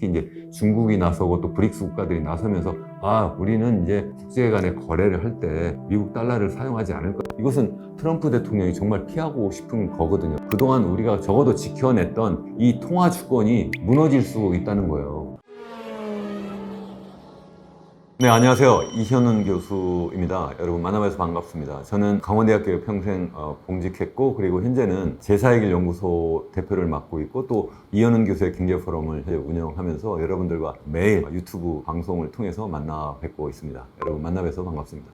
특히 이제 중국이 나서고 또 브릭스 국가들이 나서면서 아 우리는 이제 국제 간의 거래를 할 때 미국 달러를 사용하지 않을 것 이것은 트럼프 대통령이 정말 피하고 싶은 거거든요. 그동안 우리가 적어도 지켜냈던 이 통화 주권이 무너질 수 있다는 거예요. 네, 안녕하세요. 이현훈 교수입니다. 여러분 만나뵈서 반갑습니다. 저는 강원대학교에 평생 어, 봉직했고, 그리고 현재는 제사의길 연구소 대표를 맡고 있고, 또 이현훈 교수의 경제 포럼을 현재 운영하면서 여러분들과 매일 유튜브 방송을 통해서 만나 뵙고 있습니다. 여러분 만나뵈서 반갑습니다.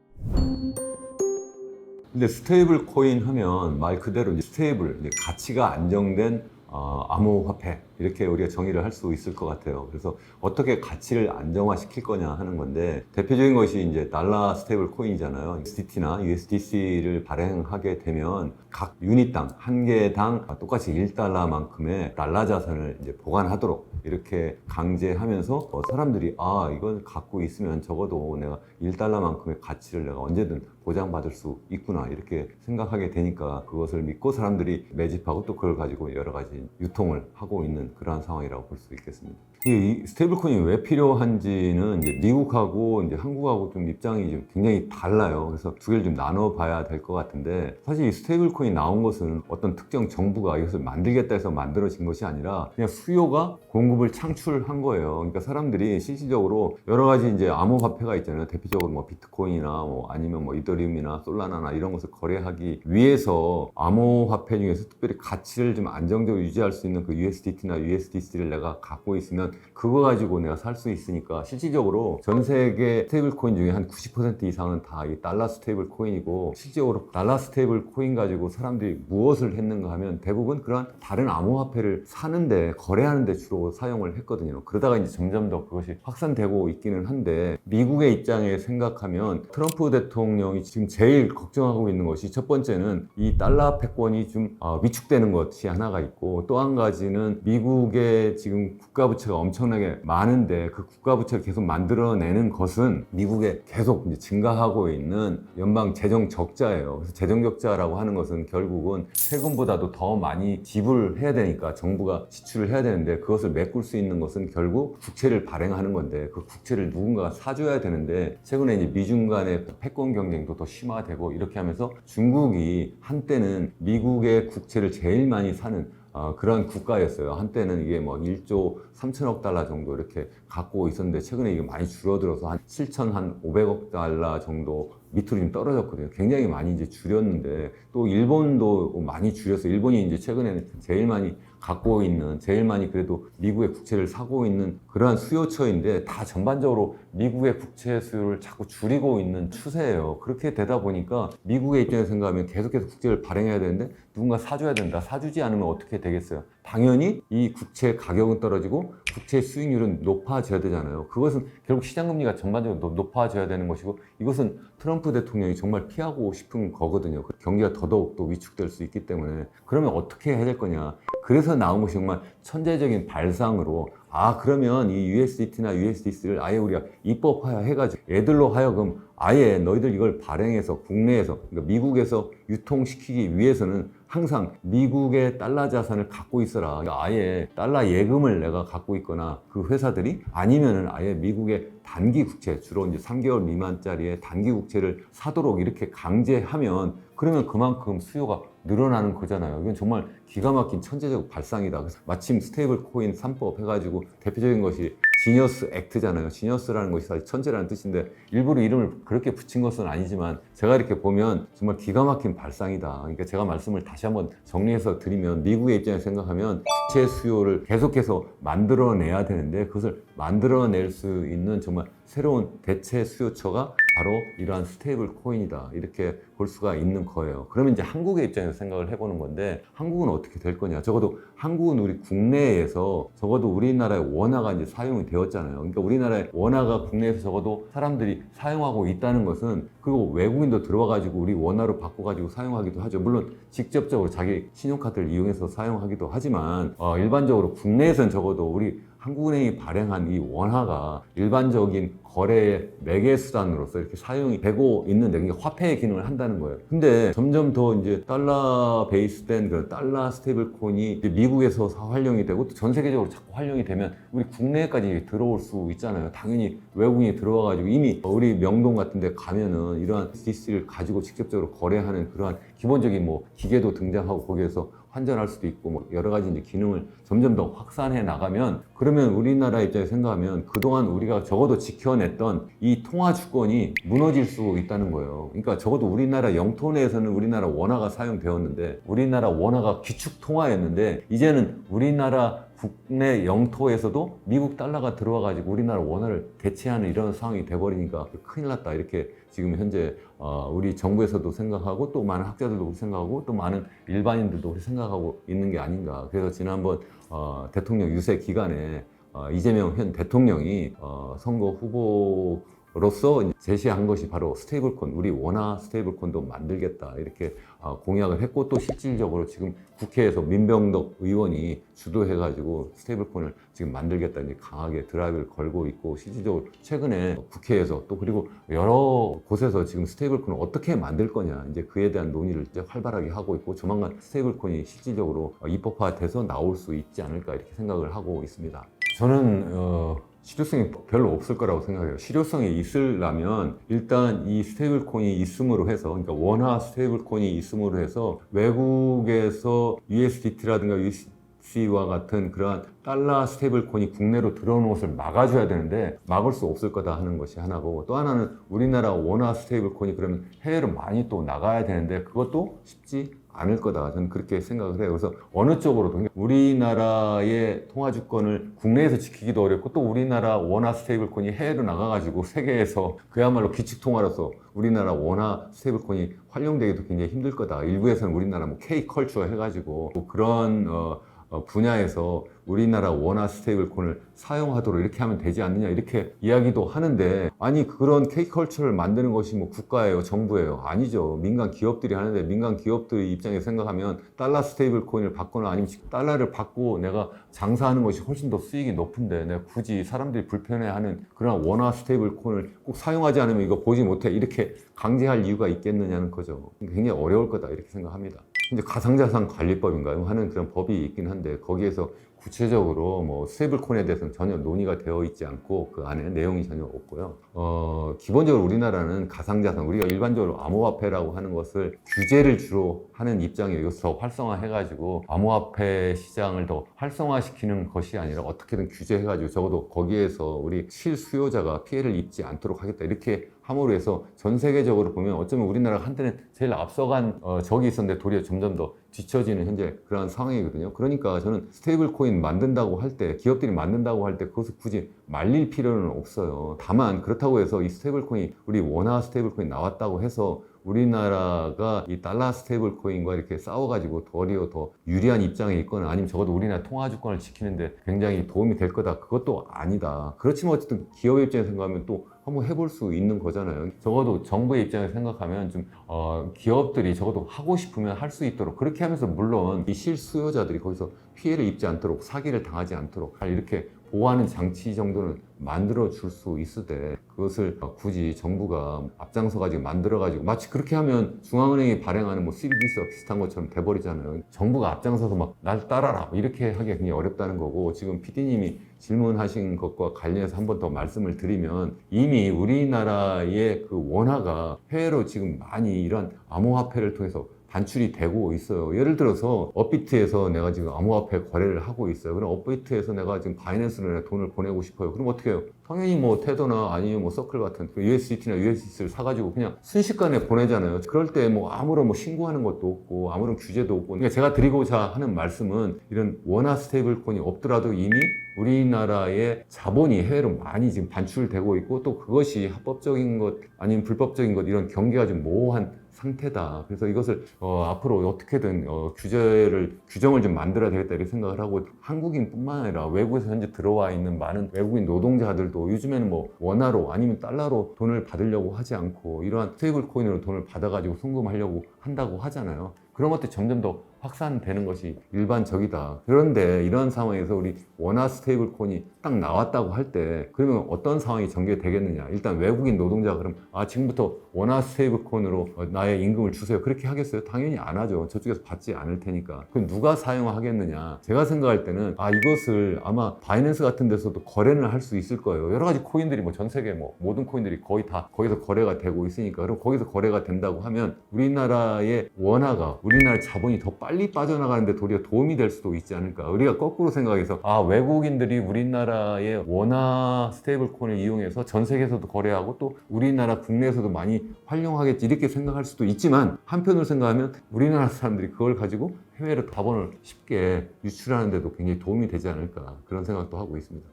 근데 스테이블 코인 하면 말 그대로 스테이블, 가치가 안정된 어, 암호화폐 이렇게 우리가 정의를 할 수 있을 것 같아요. 그래서 어떻게 가치를 안정화시킬 거냐 하는 건데 대표적인 것이 이제 달러 스테이블 코인이잖아요. USDT나 USDC를 발행하게 되면 각 유닛당 한 개당 똑같이 1달러만큼의 달러 자산을 이제 보관하도록 이렇게 강제하면서 어, 사람들이 아 이걸 갖고 있으면 적어도 내가 1달러만큼의 가치를 내가 언제든 보장받을 수 있구나 이렇게 생각하게 되니까 그것을 믿고 사람들이 매집하고 또 그걸 가지고 여러 가지 유통을 하고 있는 그러한 상황이라고 볼 수 있겠습니다. 이 스테이블코인이 왜 필요한지는 이제 미국하고 이제 한국하고 좀 입장이 좀 굉장히 달라요. 그래서 두 개를 좀 나눠봐야 될 것 같은데 사실 이 스테이블코인 나온 것은 어떤 특정 정부가 이것을 만들겠다 해서 만들어진 것이 아니라 그냥 수요가 공급을 창출한 거예요. 그러니까 사람들이 실질적으로 여러 가지 이제 암호화폐가 있잖아요. 대표적으로 뭐 비트코인이나 뭐 아니면 뭐 이더리움이나 솔라나나 이런 것을 거래하기 위해서 암호화폐 중에서 특별히 가치를 좀 안정적으로 유지할 수 있는 그 USDT나 USDC를 내가 갖고 있으면 그거 가지고 내가 살 수 있으니까 실질적으로 전 세계 스테이블 코인 중에 한 90% 이상은 다 이 달러 스테이블 코인이고 실질적으로 달러 스테이블 코인 가지고 사람들이 무엇을 했는가 하면 대부분 그런 다른 암호화폐를 사는데 거래하는데 주로 사용을 했거든요. 그러다가 이제 점점 더 그것이 확산되고 있기는 한데 미국의 입장에 생각하면 트럼프 대통령이 지금 제일 걱정하고 있는 것이 첫 번째는 이 달러 패권이 좀 어, 위축되는 것이 하나가 있고 또 한 가지는 미국의 지금 국가 부채가 엄청나게 많은데 그 국가 부채를 계속 만들어내는 것은 미국에 계속 증가하고 있는 연방 재정 적자예요. 그래서 재정 적자라고 하는 것은 결국은 세금보다도 더 많이 지불해야 되니까 정부가 지출을 해야 되는데 그것을 메꿀 수 있는 것은 결국 국채를 발행하는 건데 그 국채를 누군가가 사줘야 되는데 최근에 이제 미중 간의 패권 경쟁도 더 심화되고 이렇게 하면서 중국이 한때는 미국의 국채를 제일 많이 사는 어, 그런 국가였어요. 한때는 이게 뭐 1조 3천억 달러 정도 이렇게 갖고 있었는데 최근에 이게 많이 줄어들어서 한 7천 한 500억 달러 정도 밑으로 좀 떨어졌거든요. 굉장히 많이 이제 줄였는데 또 일본도 많이 줄여서 일본이 이제 최근에는 제일 많이 갖고 있는 제일 많이 그래도 미국의 국채를 사고 있는 그러한 수요처인데 다 전반적으로 미국의 국채 수요를 자꾸 줄이고 있는 추세예요. 그렇게 되다 보니까 미국의 입장에서 생각하면 계속해서 국채를 발행해야 되는데 누군가 사줘야 된다. 사주지 않으면 어떻게 되겠어요? 당연히 이 국채 가격은 떨어지고 국채 수익률은 높아져야 되잖아요. 그것은 결국 시장 금리가 전반적으로 높- 높아져야 되는 것이고 이것은 트럼프 대통령이 정말 피하고 싶은 거거든요. 경기가 더더욱 또 위축될 수 있기 때문에 그러면 어떻게 해야 될 거냐? 그래서 나온 것이 정말 천재적인 발상으로 아 그러면 이 USDT나 USDC를 아예 우리가 입법화 해가지고 애들로 하여금 아예 너희들 이걸 발행해서 국내에서 그러니까 미국에서 유통시키기 위해서는 항상 미국의 달러 자산을 갖고 있어라. 그러니까 아예 달러 예금을 내가 갖고 있거나 그 회사들이 아니면은 아예 미국의 단기 국채 주로 이제 3개월 미만짜리의 단기 국채를 사도록 이렇게 강제하면 그러면 그만큼 수요가 늘어나는 거잖아요. 이건 정말 기가 막힌 천재적 발상이다. 그래서 마침 스테이블 코인 3법 해가지고 대표적인 것이 지니어스 액트잖아요. 지니어스라는 것이 사실 천재라는 뜻인데 일부러 이름을 그렇게 붙인 것은 아니지만 제가 이렇게 보면 정말 기가 막힌 발상이다. 그러니까 제가 말씀을 다시 한번 정리해서 드리면 미국의 입장에서 생각하면 국채 수요를 계속해서 만들어내야 되는데 그것을 만들어낼 수 있는 정말 새로운 대체 수요처가 바로 이러한 스테이블 코인이다. 이렇게 볼 수가 있는 거예요. 그러면 이제 한국의 입장에서 생각을 해보는 건데 한국은 어떻게 될 거냐. 적어도 한국은 우리 국내에서 적어도 우리나라의 원화가 이제 사용이 되었잖아요. 그러니까 우리나라의 원화가 국내에서 적어도 사람들이 사용하고 있다는 것은 그리고 외국 인도 들어와가지고 우리 원화로 바꿔가지고 사용하기도 하죠. 물론 직접적으로 자기 신용카드를 이용해서 사용하기도 하지만 어, 일반적으로 국내에서는 적어도 우리 한국은행이 발행한 이 원화가 일반적인 거래의 매개 수단으로서 이렇게 사용이 되고 있는데 이게 화폐의 기능을 한다는 거예요. 근데 점점 더 이제 달러 베이스된 그런 달러 스테이블 코인이 이제 미국에서 활용이 되고 또 전 세계적으로 자꾸 활용이 되면 우리 국내까지 들어올 수 있잖아요. 당연히 외국인이 들어와가지고 이미 우리 명동 같은 데 가면은 이러한 DC를 가지고 직접적으로 거래하는 그러한 기본적인 뭐 기계도 등장하고 거기에서 환전할 수도 있고 뭐 여러 가지 이제 기능을 점점 더 확산해 나가면 그러면 우리나라 입장에서 생각하면 그동안 우리가 적어도 지켜냈던 이 통화 주권이 무너질 수 있다는 거예요. 그러니까 적어도 우리나라 영토 내에서는 우리나라 원화가 사용되었는데 우리나라 원화가 기축 통화였는데 이제는 우리나라 국내 영토에서도 미국 달러가 들어와 가지고 우리나라 원화를 대체하는 이런 상황이 돼버리니까 큰일 났다 이렇게 지금 현재 어, 우리 정부에서도 생각하고 또 많은 학자들도 생각하고 또 많은 일반인들도 생각하고 있는 게 아닌가. 그래서 지난번 어, 대통령 유세 기간에 어, 이재명 현 대통령이 어, 선거 후보 로서 제시한 것이 바로 스테이블콘, 우리 원화 스테이블콘도 만들겠다 이렇게 어, 공약을 했고 또 실질적으로 지금 국회에서 민병덕 의원이 주도해가지고 스테이블콘을 지금 만들겠다 이제 강하게 드라이브를 걸고 있고 실질적으로 최근에 국회에서 또 그리고 여러 곳에서 지금 스테이블콘을 어떻게 만들 거냐 이제 그에 대한 논의를 이제 활발하게 하고 있고 조만간 스테이블콘이 실질적으로 입법화돼서 나올 수 있지 않을까 이렇게 생각을 하고 있습니다. 저는 어, 실효성이 별로 없을 거라고 생각해요. 실효성이 있으려면 일단 이 스테이블 코인이 있음으로 해서 그러니까 원화 스테이블 코인이 있음으로 해서 외국에서 USDT라든가 USDC와 같은 그러한 달러 스테이블 코인이 국내로 들어오는 것을 막아줘야 되는데 막을 수 없을 거다 하는 것이 하나고 또 하나는 우리나라 원화 스테이블 코인이 그러면 해외로 많이 또 나가야 되는데 그것도 쉽지 않을 거다. 저는 그렇게 생각을 해요. 그래서 어느 쪽으로도 우리나라의 통화 주권을 국내에서 지키기도 어렵고 또 우리나라 원화 스테이블 코인이 해외로 나가가지고 세계에서 그야말로 기축 통화로서 우리나라 원화 스테이블 코인이 활용되기도 굉장히 힘들 거다. 일부에서는 우리나라 뭐 K 컬처 해가지고 뭐 그런 어, 어, 분야에서 우리나라 원화 스테이블 콘을 사용하도록 이렇게 하면 되지 않느냐 이렇게 이야기도 하는데 아니 그런 K컬처를 만드는 것이 뭐 국가예요 정부예요? 아니죠. 민간 기업들이 하는데 민간 기업들의 입장에서 생각하면 달러 스테이블 코인을 받거나 아니면 달러를 받고 내가 장사하는 것이 훨씬 더 수익이 높은데 내가 굳이 사람들이 불편해하는 그런 원화 스테이블 코인을 꼭 사용하지 않으면 이거 보지 못해 이렇게 강제할 이유가 있겠느냐는 거죠. 굉장히 어려울 거다 이렇게 생각합니다 이제 가상자산 관리법인가요? 하는 그런 법이 있긴 한데 거기에서 구체적으로 뭐 스테이블콘에 대해서는 전혀 논의가 되어 있지 않고 그 안에 내용이 전혀 없고요. 어, 기본적으로 우리나라는 가상자산, 우리가 일반적으로 암호화폐라고 하는 것을 규제를 주로 하는 입장이에요. 이것을 더 활성화해가지고 암호화폐 시장을 더 활성화시키는 것이 아니라 어떻게든 규제해가지고 적어도 거기에서 우리 실수요자가 피해를 입지 않도록 하겠다. 이렇게 함으로 해서 전 세계적으로 보면 어쩌면 우리나라가 한때는 제일 앞서간 어, 적이 있었는데 도리어 점점 더 뒤처지는 현재 그러한 상황이거든요. 그러니까 저는 스테이블 코인 만든다고 할 때, 기업들이 만든다고 할 때 그것을 굳이 말릴 필요는 없어요. 다만 그렇다고 해서 이 스테이블 코인, 우리 원화 스테이블 코인 나왔다고 해서 우리나라가 이 달러 스테이블 코인과 이렇게 싸워가지고 도리어 더 유리한 입장에 있거나 아니면 적어도 우리나라 통화 주권을 지키는데 굉장히 도움이 될 거다. 그것도 아니다. 그렇지만 어쨌든 기업의 입장에서 생각하면 또 한번 해볼 수 있는 거잖아요. 적어도 정부의 입장에서 생각하면 좀 어, 기업들이 적어도 하고 싶으면 할 수 있도록 그렇게 하면서 물론 이 실수요자들이 거기서 피해를 입지 않도록 사기를 당하지 않도록 이렇게 보호하는 장치 정도는 만들어 줄 수 있으되 그것을 굳이 정부가 앞장서 가지고 만들어 가지고 마치 그렇게 하면 중앙은행이 발행하는 뭐 CBDC와 비슷한 것처럼 돼버리잖아요. 정부가 앞장서서 막 날 따라라 이렇게 하기 굉장히 어렵다는 거고 지금 PD님이 질문하신 것과 관련해서 한 번 더 말씀을 드리면 이미 우리나라의 그 원화가 해외로 지금 많이 이런 암호화폐를 통해서 반출이 되고 있어요. 예를 들어서 업비트에서 내가 지금 암호화폐 거래를 하고 있어요. 그럼 업비트에서 내가 지금 바이낸스로 돈을 보내고 싶어요. 그럼 어떻게 해요? 당연히 뭐 테더나 아니면 뭐 서클 같은 USDT나 USDC를 사가지고 그냥 순식간에 보내잖아요. 그럴 때 뭐 아무런 뭐 신고하는 것도 없고 아무런 규제도 없고. 그러니까 제가 드리고자 하는 말씀은 이런 원화 스테이블 코인이 없더라도 이미 우리나라의 자본이 해외로 많이 지금 반출되고 있고 또 그것이 합법적인 것 아니면 불법적인 것 이런 경계가 좀 모호한 상태다. 그래서 이것을 어, 앞으로 어떻게든 어, 규제를 규정을 좀 만들어야 되겠다 이렇게 생각을 하고 한국인뿐만 아니라 외국에서 현재 들어와 있는 많은 외국인 노동자들도 요즘에는 뭐 원화로 아니면 달러로 돈을 받으려고 하지 않고 이러한 스테이블 코인으로 돈을 받아가지고 송금하려고 한다고 하잖아요. 그런 것들 점점 더 확산되는 것이 일반적이다. 그런데 이런 상황에서 우리 원화 스테이블 코인이 딱 나왔다고 할 때 그러면 어떤 상황이 전개되겠느냐? 일단 외국인 노동자가 그럼 아 지금부터 원화 스테이블 코인으로 어, 나의 임금을 주세요. 그렇게 하겠어요? 당연히 안 하죠. 저쪽에서 받지 않을 테니까. 그럼 누가 사용하겠느냐? 제가 생각할 때는 아 이것을 아마 바이낸스 같은 데서도 거래를 할 수 있을 거예요. 여러 가지 코인들이 뭐 전 세계 뭐 모든 코인들이 거의 다 거기서 거래가 되고 있으니까 그럼 거기서 거래가 된다고 하면 우리나라의 원화가 우리나라 자본이 더 빨리 빠져나가는데 도리어 도움이 될 수도 있지 않을까. 우리가 거꾸로 생각해서 아 외국인들이 우리나라의 원화 스테이블 코인을 이용해서 전 세계에서도 거래하고 또 우리나라 국내에서도 많이 활용하겠지 이렇게 생각할 수도 있지만 한편으로 생각하면 우리나라 사람들이 그걸 가지고 해외로 자본을 쉽게 유출하는데도 굉장히 도움이 되지 않을까 그런 생각도 하고 있습니다.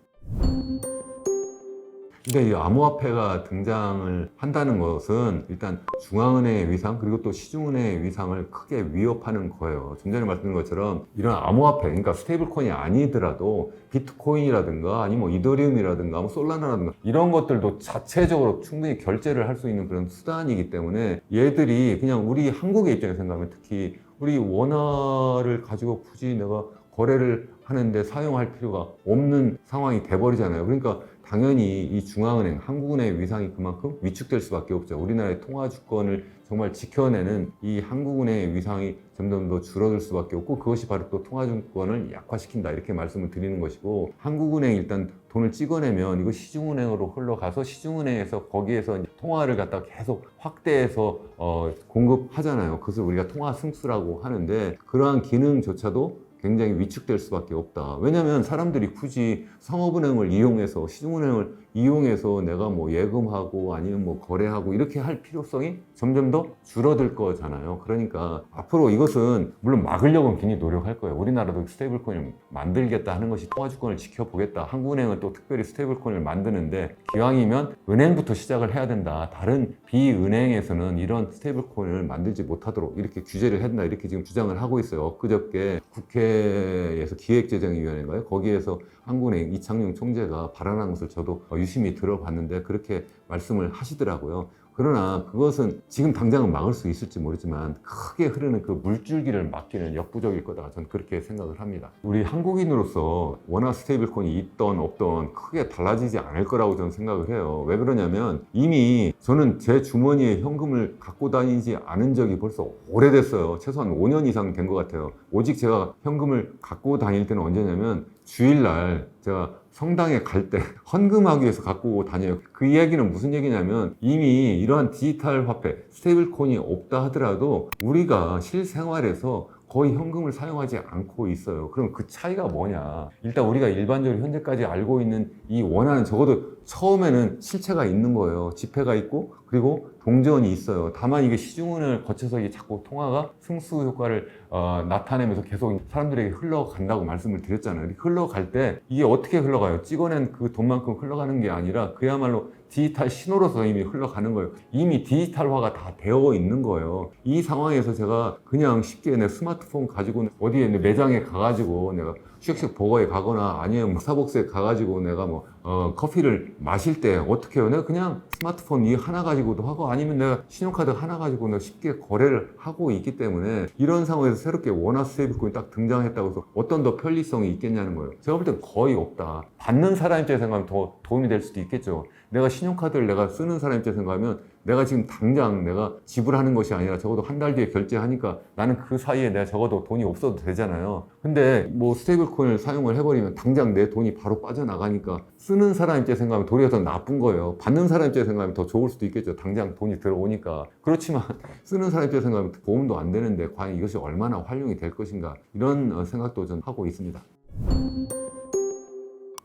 근데 이 암호화폐가 등장을 한다는 것은 일단 중앙은행의 위상 그리고 또 시중은행의 위상을 크게 위협하는 거예요. 좀 전에 말씀드린 것처럼 이런 암호화폐, 그러니까 스테이블 코인이 아니더라도 비트코인이라든가 아니면 뭐 이더리움이라든가 뭐 솔라나라든가 이런 것들도 자체적으로 충분히 결제를 할 수 있는 그런 수단이기 때문에 얘들이 그냥 우리 한국의 입장에서 생각하면 특히 우리 원화를 가지고 굳이 내가 거래를 하는데 사용할 필요가 없는 상황이 돼버리잖아요. 그러니까 당연히 이 중앙은행, 한국은행의 위상이 그만큼 위축될 수밖에 없죠. 우리나라의 통화 주권을 정말 지켜내는 이 한국은행의 위상이 점점 더 줄어들 수밖에 없고 그것이 바로 또 통화 주권을 약화시킨다 이렇게 말씀을 드리는 것이고 한국은행 일단 돈을 찍어내면 이거 시중은행으로 흘러가서 시중은행에서 거기에서 통화를 갖다가 계속 확대해서 어, 공급하잖아요. 그것을 우리가 통화 승수라고 하는데 그러한 기능조차도 굉장히 위축될 수밖에 없다. 왜냐하면 사람들이 굳이 상업은행을 이용해서 시중은행을 이용해서 내가 뭐 예금하고 아니면 뭐 거래하고 이렇게 할 필요성이 점점 더 줄어들 거잖아요. 그러니까 앞으로 이것은 물론 막으려고는 굉장히 노력할 거예요. 우리나라도 스테이블 코인을 만들겠다 하는 것이 통화주권을 지켜보겠다. 한국은행은 또 특별히 스테이블 코인을 만드는데 기왕이면 은행부터 시작을 해야 된다. 다른 비은행에서는 이런 스테이블 코인을 만들지 못하도록 이렇게 규제를 된다. 이렇게 지금 주장을 하고 있어요. 엊그저께 국회에서 기획재정위원회인가요? 거기에서 한국은행 이창용 총재가 발언한 것을 저도 유심히 들어봤는데 그렇게 말씀을 하시더라고요. 그러나 그것은 지금 당장은 막을 수 있을지 모르지만 크게 흐르는 그 물줄기를 막기는 역부족일 거다. 저는 그렇게 생각을 합니다. 우리 한국인으로서 원화 스테이블 코인이 있던 없던 크게 달라지지 않을 거라고 저는 생각을 해요. 왜 그러냐면 이미 저는 제 주머니에 현금을 갖고 다니지 않은 적이 벌써 오래됐어요. 최소한 5년 이상 된 것 같아요. 오직 제가 현금을 갖고 다닐 때는 언제냐면 주일날 제가 성당에 갈 때 헌금하기 위해서 갖고 다녀요. 그 이야기는 무슨 얘기냐면 이미 이러한 디지털 화폐, 스테이블 코인이 없다 하더라도 우리가 실생활에서 거의 현금을 사용하지 않고 있어요. 그럼 그 차이가 뭐냐? 일단 우리가 일반적으로 현재까지 알고 있는 이 원화는 적어도 처음에는 실체가 있는 거예요. 지폐가 있고 그리고 동전이 있어요. 다만 이게 시중은행을 거쳐서 이게 자꾸 통화가 승수 효과를 어, 나타내면서 계속 사람들에게 흘러간다고 말씀을 드렸잖아요. 흘러갈 때 이게 어떻게 흘러가요? 찍어낸 그 돈만큼 흘러가는 게 아니라 그야말로 디지털 신호로서 이미 흘러가는 거예요. 이미 디지털화가 다 되어 있는 거예요. 이 상황에서 제가 그냥 쉽게 내 스마트폰 가지고 어디에 내 매장에 가가지고 내가 쉑쉑 버거에 가거나 아니면 뭐 스타벅스에 가가지고 내가 뭐 어, 커피를 마실 때 어떻게 해요? 내가 그냥 스마트폰 이 하나 가지고도 하고 아니면 내가 신용카드 하나 가지고 내가 쉽게 거래를 하고 있기 때문에 이런 상황에서 새롭게 원화 스테이블코인이 딱 등장했다고 해서 어떤 더 편리성이 있겠냐는 거예요. 제가 볼 땐 거의 없다. 받는 사람 입장에서 생각하면 더 도움이 될 수도 있겠죠. 내가 신용카드를 내가 쓰는 사람 입장에서 생각하면 내가 지금 당장 내가 지불하는 것이 아니라 적어도 한 달 뒤에 결제하니까 나는 그 사이에 내가 적어도 돈이 없어도 되잖아요. 근데 뭐 스테이블 코인을 사용을 해버리면 당장 내 돈이 바로 빠져나가니까 쓰는 사람 입장에서 생각하면 도리어 더 나쁜 거예요. 받는 사람 입장에서 생각하면 더 좋을 수도 있겠죠. 당장 돈이 들어오니까. 그렇지만 쓰는 사람 입장에서 생각하면 도움도 안 되는데 과연 이것이 얼마나 활용이 될 것인가 이런 어, 생각도 전 하고 있습니다.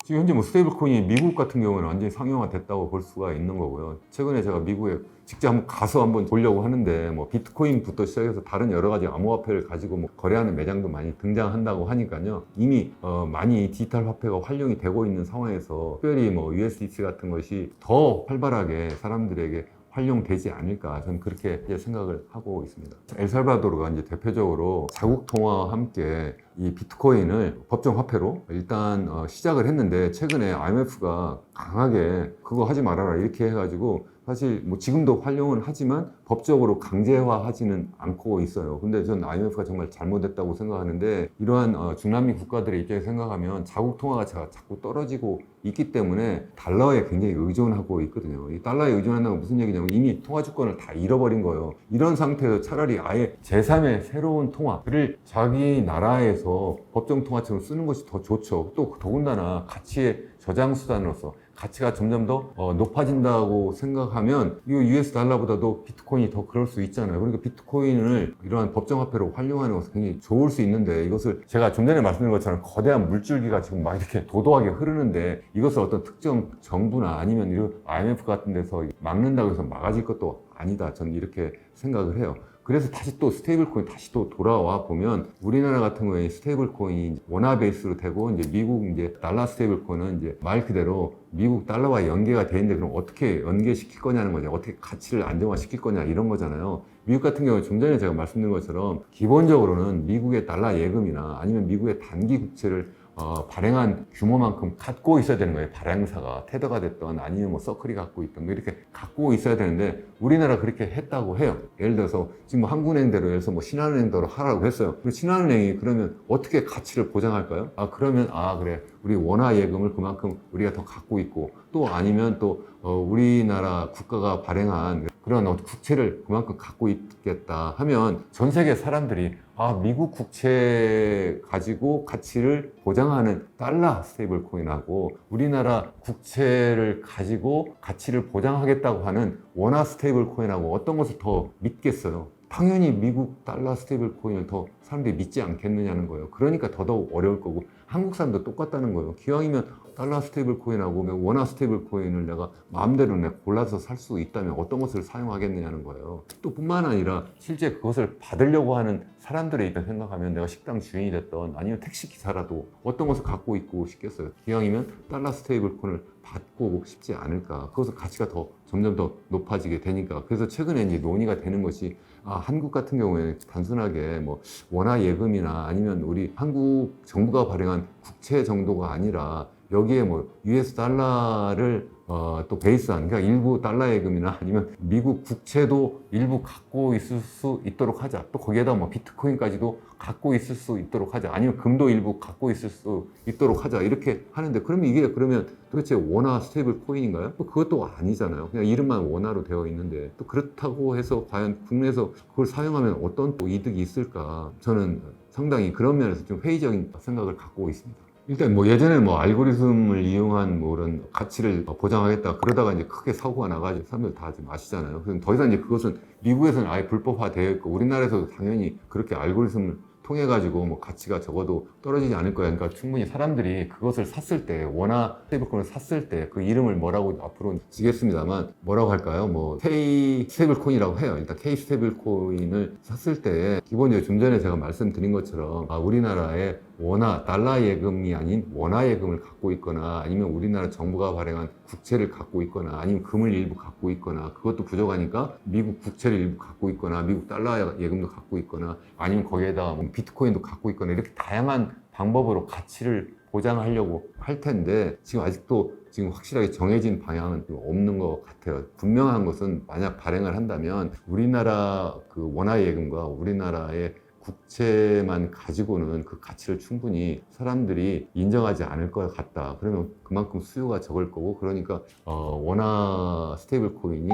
지금 현재 뭐 스테이블 코인이 미국 같은 경우는 완전히 상용화됐다고 볼 수가 있는 거고요. 최근에 제가 미국에 직접 한번 가서 한번 보려고 하는데 뭐 비트코인부터 시작해서 다른 여러 가지 암호화폐를 가지고 뭐 거래하는 매장도 많이 등장한다고 하니까요. 이미 어 많이 디지털 화폐가 활용이 되고 있는 상황에서 특별히 뭐 USDT 같은 것이 더 활발하게 사람들에게 활용되지 않을까 저는 그렇게 생각을 하고 있습니다. 엘살바도르가 이제 대표적으로 자국 통화와 함께 이 비트코인을 법정 화폐로 일단 어, 시작을 했는데 최근에 IMF가 강하게 그거 하지 말아라 이렇게 해가지고 사실 뭐 지금도 활용은 하지만 법적으로 강제화하지는 않고 있어요. 근데 전 IMF가 정말 잘못했다고 생각하는데 이러한 어, 중남미 국가들의 입장에 생각하면 자국 통화가 자- 자꾸 떨어지고 있기 때문에 달러에 굉장히 의존하고 있거든요. 이 달러에 의존한다는 건 무슨 얘기냐면 이미 통화 주권을 다 잃어버린 거예요. 이런 상태에서 차라리 아예 제3의 새로운 통화를 자기 나라에서 법정 통화처럼 쓰는 것이 더 좋죠. 또 더군다나 가치의 저장 수단으로서 가치가 점점 더 어, 높아진다고 생각하면 이 US 달러보다도 비트코인이 더 그럴 수 있잖아요. 그러니까 비트코인을 이러한 법정화폐로 활용하는 것은 굉장히 좋을 수 있는데 이것을 제가 좀 전에 말씀드린 것처럼 거대한 물줄기가 지금 막 이렇게 도도하게 흐르는데 이것을 어떤 특정 정부나 아니면 이런 IMF 같은 데서 막는다고 해서 막아질 것도 아니다. 저는 이렇게 생각을 해요. 그래서 다시 또 스테이블 코인 다시 또 돌아와 보면 우리나라 같은 경우에 스테이블 코인이 원화 베이스로 되고 이제 미국 이제 달러 스테이블 코인은 이제 말 그대로 미국 달러와 연계가 돼 있는데 그럼 어떻게 연계시킬 거냐는 거죠. 어떻게 가치를 안정화시킬 거냐 이런 거잖아요. 미국 같은 경우에 좀 전에 제가 말씀드린 것처럼 기본적으로는 미국의 달러 예금이나 아니면 미국의 단기 국채를 어, 발행한 규모만큼 갖고 있어야 되는 거예요. 발행사가 테더가 됐던 아니면 뭐 서클이 갖고 있던 뭐 이렇게 갖고 있어야 되는데 우리나라 그렇게 했다고 해요. 예를 들어서 지금 뭐 한국은행대로 들어서 뭐 신한은행대로 하라고 했어요. 그럼 신한은행이 그러면 어떻게 가치를 보장할까요? 아 그러면 아 그래 우리 원화 예금을 그만큼 우리가 더 갖고 있고 또 아니면 또 어, 우리나라 국가가 발행한 그런 어, 국채를 그만큼 갖고 있겠다 하면 전 세계 사람들이 아 미국 국채 가지고 가치를 보장하는 달러 스테이블 코인하고 우리나라 국채를 가지고 가치를 보장하겠다고 하는 원화 스테이블 코인하고 어떤 것을 더 믿겠어요? 당연히 미국 달러 스테이블 코인을 더 사람들이 믿지 않겠느냐는 거예요. 그러니까 더더욱 어려울 거고 한국 사람도 똑같다는 거예요. 기왕이면 달러 스테이블 코인하고 원화 스테이블 코인을 내가 마음대로 내 골라서 살 수 있다면 어떤 것을 사용하겠느냐는 거예요. 또 뿐만 아니라 실제 그것을 받으려고 하는 사람들의 입장 생각하면 내가 식당 주인이 됐던 아니면 택시 기사라도 어떤 것을 갖고 있고 싶겠어요. 기왕이면 달러 스테이블 코인을 받고 싶지 않을까. 그것은 가치가 더 점점 더 높아지게 되니까. 그래서 최근에 이제 논의가 되는 것이 아, 한국 같은 경우에 단순하게 뭐 원화 예금이나 아니면 우리 한국 정부가 발행한 국채 정도가 아니라 여기에 뭐 US 달러를 어, 또 베이스한 그러니까 일부 달러 예금이나 아니면 미국 국채도 일부 갖고 있을 수 있도록 하자. 또 거기에다 뭐 비트코인까지도 갖고 있을 수 있도록 하자. 아니면 금도 일부 갖고 있을 수 있도록 하자. 이렇게 하는데 그러면 이게 그러면 도대체 원화 스테이블 코인인가요? 또 그것도 아니잖아요. 그냥 이름만 원화로 되어 있는데 또 그렇다고 해서 과연 국내에서 그걸 사용하면 어떤 또 이득이 있을까? 저는 상당히 그런 면에서 좀 회의적인 생각을 갖고 있습니다. 일단 뭐 예전에 뭐 알고리즘을 이용한 뭐 그런 가치를 보장하겠다 그러다가 이제 크게 사고가 나가지고 사람들 다 지금 아시잖아요. 그럼 더 이상 이제 그것은 미국에서는 아예 불법화되어 있고 우리나라에서도 당연히 그렇게 알고리즘을 통해 가지고 뭐 가치가 적어도 떨어지지 않을 거야. 그러니까 충분히 사람들이 그것을 샀을 때 원화 스테이블코인을 샀을 때 그 이름을 뭐라고 앞으로 지겠습니다만 뭐라고 할까요? 뭐 K 스테이블코인이라고 해요. 일단 K 스테이블코인을 샀을 때 기본적으로 좀 전에 제가 말씀드린 것처럼 아, 우리나라의 원화 달러 예금이 아닌 원화 예금을 갖고 있거나 아니면 우리나라 정부가 발행한 국채를 갖고 있거나 아니면 금을 일부 갖고 있거나 그것도 부족하니까 미국 국채를 일부 갖고 있거나 미국 달러 예금도 갖고 있거나 아니면 거기에다가 뭐 비트코인도 갖고 있거나 이렇게 다양한 방법으로 가치를 보장하려고 할 텐데 지금 아직도 지금 확실하게 정해진 방향은 좀 없는 것 같아요. 분명한 것은 만약 발행을 한다면 우리나라 그 원화 예금과 우리나라의 국채만 가지고는 그 가치를 충분히 사람들이 인정하지 않을 것 같다. 그러면 그만큼 수요가 적을 거고 그러니까 어, 원화 스테이블 코인이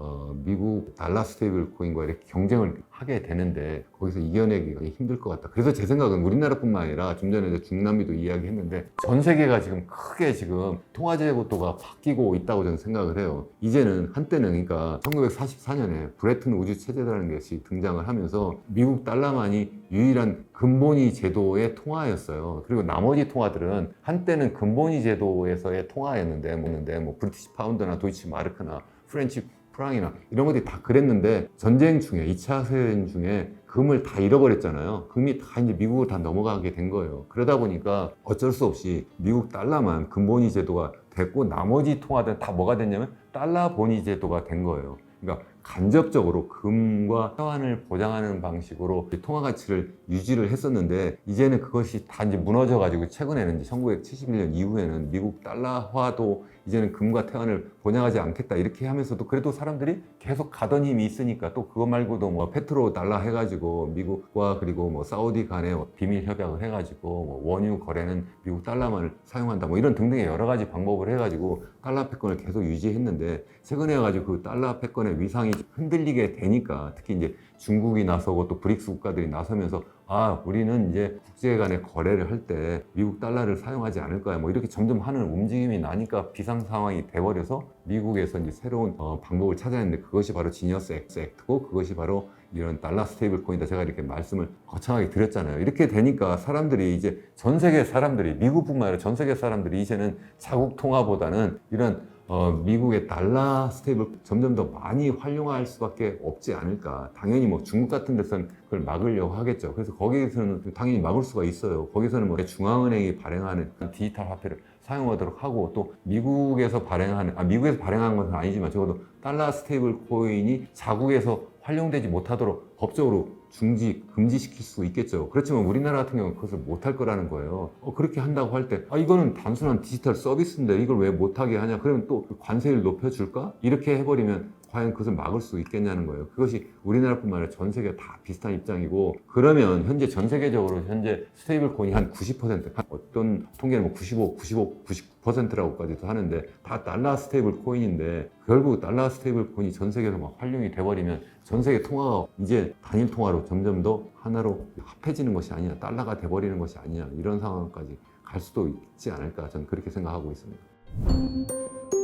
어, 미국 달러 스테이블 코인과 이렇게 경쟁을 하게 되는데 거기서 이겨내기가 힘들 것 같다. 그래서 제 생각은 우리나라뿐만 아니라 좀 전에 중남미도 이야기했는데 전 세계가 지금 크게 지금 통화제도가 바뀌고 있다고 저는 생각을 해요. 이제는 한때는 그러니까 1944년에 브레튼 우주 체제라는 것이 등장을 하면서 미국 달러만이 유일한 근본위 제도의 통화였어요. 그리고 나머지 통화들은 한때는 근본위 제도에서의 통화였는데 뭐는데 뭐 브리티시 파운드나 도이치 마르크나 프렌치 프랑이나 이런 것들이 다 그랬는데 전쟁 중에 2차 세계대전 중에 금을 다 잃어버렸잖아요. 금이 다 이제 미국으로 다 넘어가게 된 거예요. 그러다 보니까 어쩔 수 없이 미국 달러만 근본위 제도가 됐고 나머지 통화들은 다 뭐가 됐냐면 달러 본위 제도가 된 거예요. 그러니까 간접적으로 금과 회환을 보장하는 방식으로 통화 가치를 유지를 했었는데 이제는 그것이 다 이제 무너져 가지고 최근에는 이제 1971년 이후에는 미국 달러화도 이제는 금과 태환을 보장하지 않겠다. 이렇게 하면서도 그래도 사람들이 계속 가던 힘이 있으니까 또 그거 말고도 뭐 페트로 달러 해가지고 미국과 그리고 뭐 사우디 간에 비밀 협약을 해가지고 뭐 원유 거래는 미국 달러만을 사용한다. 뭐 이런 등등의 여러 가지 방법을 해가지고 달러 패권을 계속 유지했는데 최근에 와가지고 그 달러 패권의 위상이 흔들리게 되니까 특히 이제 중국이 나서고 또 브릭스 국가들이 나서면서 아 우리는 이제 국제 간의 거래를 할 때 미국 달러를 사용하지 않을 거야. 뭐 이렇게 점점 하는 움직임이 나니까 비상 상황이 돼버려서 미국에서 이제 새로운 어, 방법을 찾아냈는데 그것이 바로 지니어스 엑스 액트고 그것이 바로 이런 달러 스테이블 코인이다. 제가 이렇게 말씀을 거창하게 드렸잖아요. 이렇게 되니까 사람들이 이제 전 세계 사람들이 미국뿐만 아니라 전 세계 사람들이 이제는 자국 통화보다는 이런 어, 미국의 달러 스테이블 점점 더 많이 활용할 수밖에 없지 않을까. 당연히 뭐 중국 같은 데서는 그걸 막으려고 하겠죠. 그래서 거기에서는 당연히 막을 수가 있어요. 거기서는 뭐 중앙은행이 발행하는 디지털 화폐를 사용하도록 하고 또 미국에서 발행하는, 아, 미국에서 발행한 것은 아니지만 적어도 달러 스테이블 코인이 자국에서 활용되지 못하도록 법적으로 중지, 금지시킬 수 있겠죠. 그렇지만 우리나라 같은 경우는 그것을 못할 거라는 거예요. 어, 그렇게 한다고 할 때, 아, 이거는 단순한 디지털 서비스인데 이걸 왜 못하게 하냐? 그러면 또 관세를 높여줄까? 이렇게 해버리면 과연 그것을 막을 수 있겠냐는 거예요. 그것이 우리나라뿐만 아니라 전 세계 다 비슷한 입장이고 그러면 현재 전 세계적으로 현재 스테이블 코인이 한 90%, 한 어떤 통계는 뭐 95, 95, 99%라고까지도 하는데 다 달러 스테이블 코인인데 결국 달러 스테이블 코인이 전 세계에서 막 활용이 돼버리면 전 세계 통화가 이제 단일 통화로 점점 더 하나로 합해지는 것이 아니냐, 달러가 돼버리는 것이 아니냐 이런 상황까지 갈 수도 있지 않을까 저는 그렇게 생각하고 있습니다.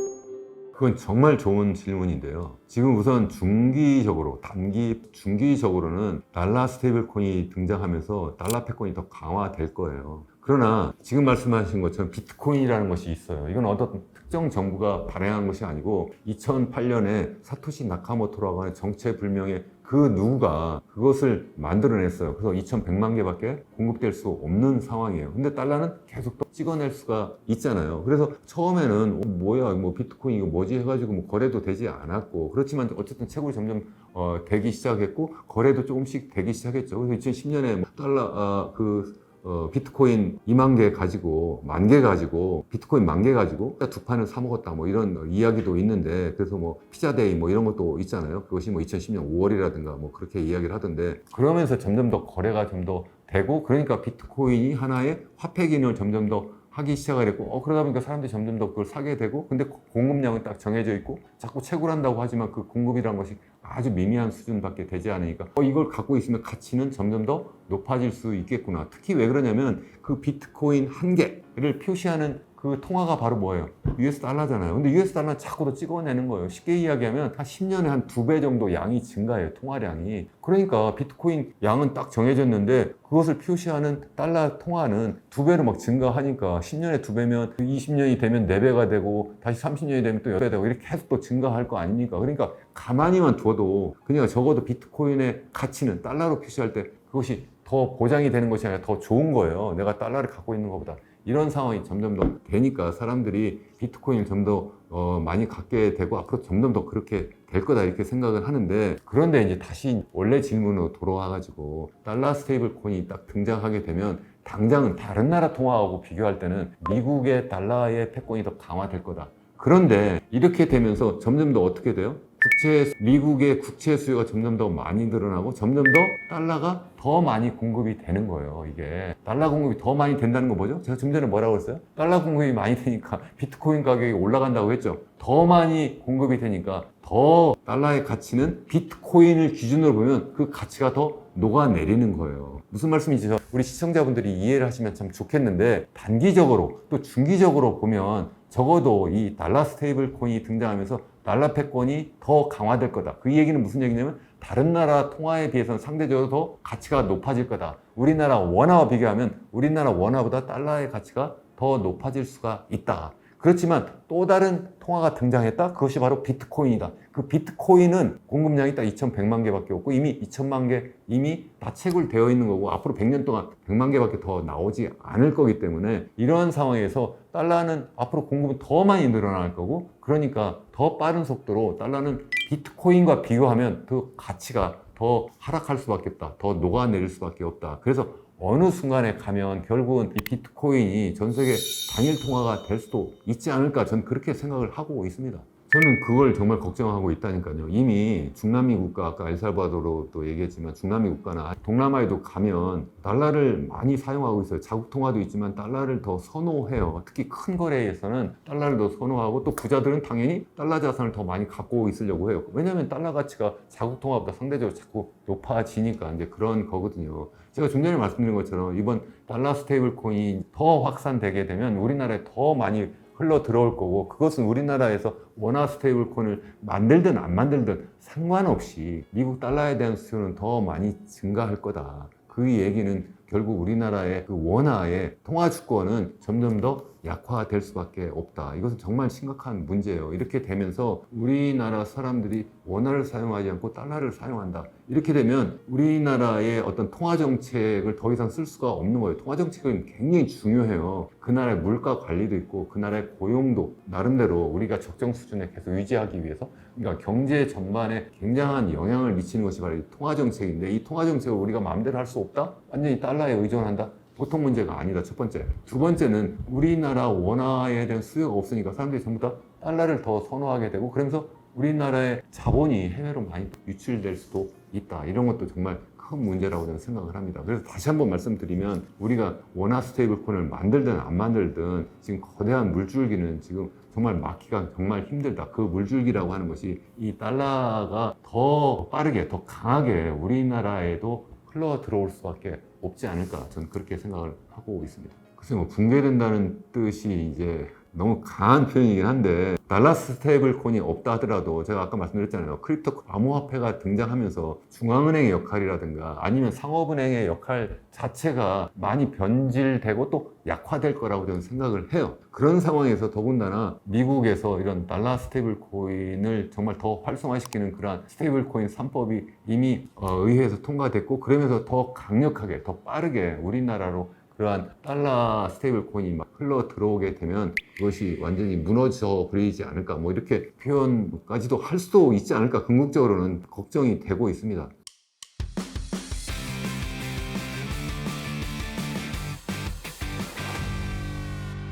그건 정말 좋은 질문인데요. 지금 우선 중기적으로, 단기, 중기적으로는 달러 스테이블 코인이 등장하면서 달러 패권이 더 강화될 거예요. 그러나 지금 말씀하신 것처럼 비트코인이라는 것이 있어요. 이건 어떤 특정 정부가 발행한 것이 아니고 2008년에 사토시 나카모토라고 하는 정체불명의 그 누구가 그것을 만들어냈어요. 그래서 2,100만 개밖에 공급될 수 없는 상황이에요. 근데 달러는 계속 또 찍어낼 수가 있잖아요. 그래서 처음에는 어, 뭐야, 뭐 비트코인 이거 뭐지 해가지고 뭐 거래도 되지 않았고 그렇지만 어쨌든 채굴이 점점 어, 되기 시작했고 거래도 조금씩 되기 시작했죠. 그래서 2010년에 뭐 달러 아, 그 어, 비트코인 2만 개 가지고, 만 개 가지고, 비트코인 만 개 가지고, 두 판을 사 먹었다, 뭐 이런 이야기도 있는데, 그래서 뭐, 피자데이 뭐 이런 것도 있잖아요. 그것이 뭐 2010년 5월이라든가 뭐 그렇게 이야기를 하던데, 그러면서 점점 더 거래가 좀 더 되고, 그러니까 비트코인이 하나의 화폐 기능을 점점 더 하기 시작을 했고, 어, 그러다 보니까 사람들이 점점 더 그걸 사게 되고, 근데 공급량은 딱 정해져 있고, 자꾸 채굴한다고 하지만 그 공급이라는 것이 아주 미미한 수준밖에 되지 않으니까, 어, 이걸 갖고 있으면 가치는 점점 더 높아질 수 있겠구나. 특히 왜 그러냐면, 그 비트코인 한 개를 표시하는 그 통화가 바로 뭐예요? US 달러잖아요. 근데 US 달러는 자꾸 더 찍어내는 거예요. 쉽게 이야기하면 한 10년에 한 두 배 정도 양이 증가해요. 통화량이. 그러니까 비트코인 양은 딱 정해졌는데 그것을 표시하는 달러 통화는 두 배로 막 증가하니까 10년에 두 배면 20년이 되면 네 배가 되고 다시 30년이 되면 또 10배 되고 이렇게 계속 또 증가할 거 아닙니까? 그러니까 가만히만 둬도 그냥 적어도 비트코인의 가치는 달러로 표시할 때 그것이 더 보장이 되는 것이 아니라 더 좋은 거예요. 내가 달러를 갖고 있는 것보다. 이런 상황이 점점 더 되니까 사람들이 비트코인을 좀더 어, 많이 갖게 되고 앞으로 점점 더 그렇게 될 거다 이렇게 생각을 하는데 그런데 이제 다시 원래 질문으로 돌아와 가지고 달러 스테이블 코인이 딱 등장하게 되면 당장은 다른 나라 통화하고 비교할 때는 미국의 달러의 패권이 더 강화될 거다. 그런데 이렇게 되면서 점점 더 어떻게 돼요? 국채, 미국의 국채 수요가 점점 더 많이 늘어나고 점점 더 달러가 더 많이 공급이 되는 거예요, 이게. 달러 공급이 더 많이 된다는 거 뭐죠? 제가 좀 전에 뭐라고 했어요? 달러 공급이 많이 되니까 비트코인 가격이 올라간다고 했죠. 더 많이 공급이 되니까 더 달러의 가치는 비트코인을 기준으로 보면 그 가치가 더 녹아내리는 거예요. 무슨 말씀이죠? 우리 시청자분들이 이해를 하시면 참 좋겠는데 단기적으로 또 중기적으로 보면 적어도 이 달러 스테이블 코인이 등장하면서 달러 패권이 더 강화될 거다. 그 얘기는 무슨 얘기냐면 다른 나라 통화에 비해서는 상대적으로 더 가치가 높아질 거다. 우리나라 원화와 비교하면 우리나라 원화보다 달러의 가치가 더 높아질 수가 있다. 그렇지만 또 다른 통화가 등장했다? 그것이 바로 비트코인이다. 그 비트코인은 공급량이 딱 2,100만 개밖에 없고 이미 2천만 개 이미 다 채굴되어 있는 거고 앞으로 100년 동안 100만 개밖에 더 나오지 않을 거기 때문에 이러한 상황에서 달러는 앞으로 공급은 더 많이 늘어날 거고 그러니까 더 빠른 속도로 달러는 비트코인과 비교하면 그 가치가 더 하락할 수밖에 없다. 더 녹아내릴 수밖에 없다. 그래서 어느 순간에 가면 결국은 이 비트코인이 전 세계 단일 통화가 될 수도 있지 않을까 저는 그렇게 생각을 하고 있습니다. 저는 그걸 정말 걱정하고 있다니까요. 이미 중남미 국가, 아까 엘살바도로 또 얘기했지만 중남미 국가나 동남아에도 가면 달러를 많이 사용하고 있어요. 자국 통화도 있지만 달러를 더 선호해요. 특히 큰 거래에서는 달러를 더 선호하고 또 부자들은 당연히 달러 자산을 더 많이 갖고 있으려고 해요. 왜냐하면 달러 가치가 자국 통화보다 상대적으로 자꾸 높아지니까 이제 그런 거거든요. 제가 좀 전에 말씀드린 것처럼 이번 달러 스테이블 코인이 더 확산되게 되면 우리나라에 더 많이 흘러 들어올 거고 그것은 우리나라에서 원화 스테이블 코인을 만들든 안 만들든 상관없이 미국 달러에 대한 수요는 더 많이 증가할 거다. 그 얘기는 결국 우리나라의 그 원화의 통화 주권은 점점 더 약화될 수밖에 없다. 이것은 정말 심각한 문제예요. 이렇게 되면서 우리나라 사람들이 원화를 사용하지 않고 달러를 사용한다. 이렇게 되면 우리나라의 어떤 통화 정책을 더 이상 쓸 수가 없는 거예요. 통화 정책은 굉장히 중요해요. 그 나라의 물가 관리도 있고 그 나라의 고용도 나름대로 우리가 적정 수준에 계속 유지하기 위해서 그러니까 경제 전반에 굉장한 영향을 미치는 것이 바로 이 통화 정책인데 이 통화 정책을 우리가 마음대로 할 수 없다? 완전히 달러에 의존한다? 보통 문제가 아니다. 첫 번째. 두 번째는 우리나라 원화에 대한 수요가 없으니까 사람들이 전부 다 달러를 더 선호하게 되고 그러면서 우리나라의 자본이 해외로 많이 유출될 수도 있다. 이런 것도 정말 큰 문제라고 저는 생각을 합니다. 그래서 다시 한번 말씀드리면 우리가 원화 스테이블 코인을 만들든 안 만들든 지금 거대한 물줄기는 지금 정말 막기가 정말 힘들다. 그 물줄기라고 하는 것이 이 달러가 더 빠르게, 더 강하게 우리나라에도 흘러 들어올 수밖에 없지 않을까. 저는 그렇게 생각을 하고 있습니다. 글쎄 뭐 붕괴된다는 뜻이 이제 너무 강한 표현이긴 한데 달러 스테이블 코인이 없다 하더라도 제가 아까 말씀드렸잖아요. 크립토 암호화폐가 등장하면서 중앙은행의 역할이라든가 아니면 상업은행의 역할 자체가 많이 변질되고 또 약화될 거라고 저는 생각을 해요. 그런 상황에서 더군다나 미국에서 이런 달러 스테이블 코인을 정말 더 활성화시키는 그러한 스테이블 코인 3법이 이미 어, 의회에서 통과됐고 그러면서 더 강력하게 더 빠르게 우리나라로 그러한 달러 스테이블 코인이 막 흘러 들어오게 되면 그것이 완전히 무너져 버리지 않을까 뭐 이렇게 표현까지도 할 수도 있지 않을까 궁극적으로는 걱정이 되고 있습니다.